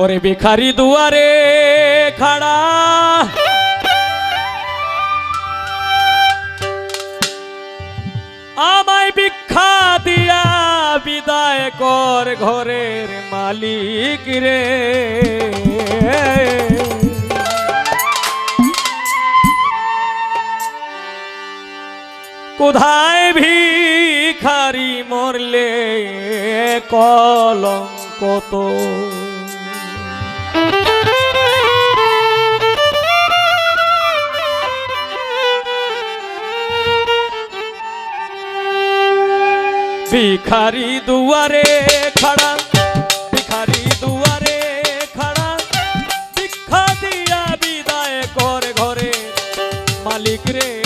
ওরে ভিখারি দুয়ারে খাড়া। আমায় ভিক্ষা দিয়া বিদায় কর ঘরের মালিক রে। কোথায় ভিখারি মরলে কলঙ্ক তো? ভিখারি দুয়ারে খাড়া ভিখারি দুয়ারে খাড়া। ভিক্ষা দিয়া বিদায় কর ঘরে মালিক রে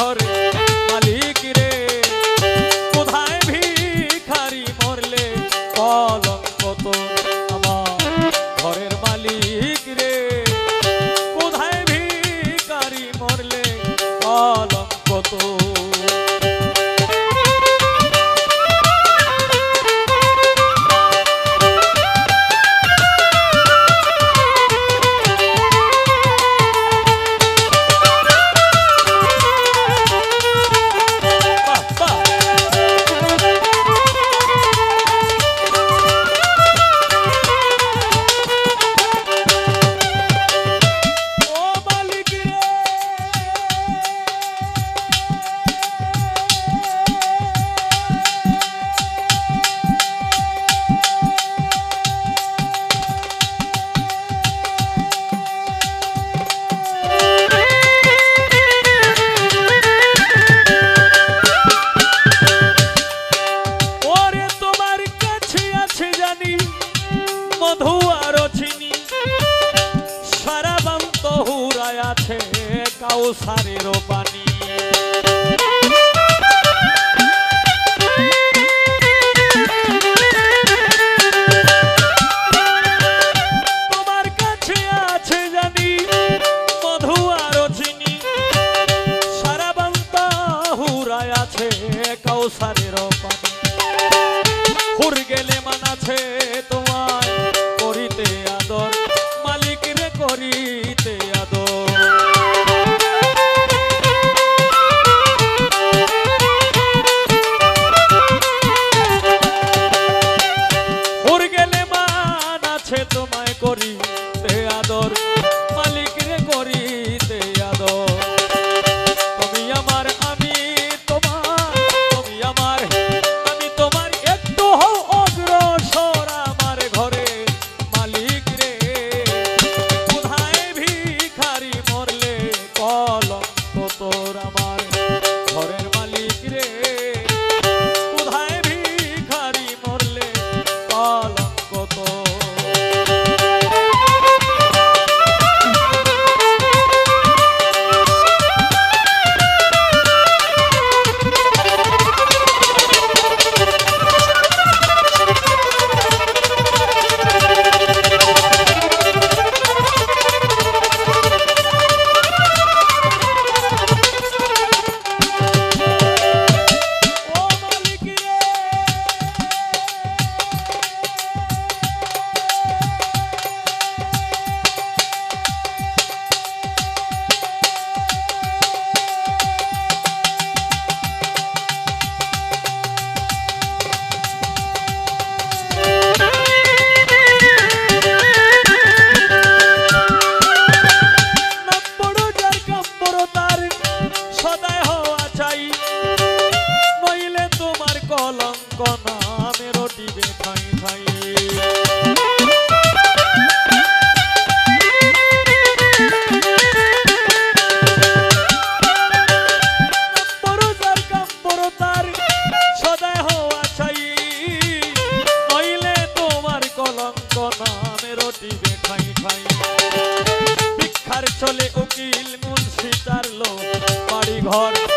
ঘরে আছে মধু আর চিনি। সারা বান্ত হুরায় আছে আদর মালিক রে করিতে ঘর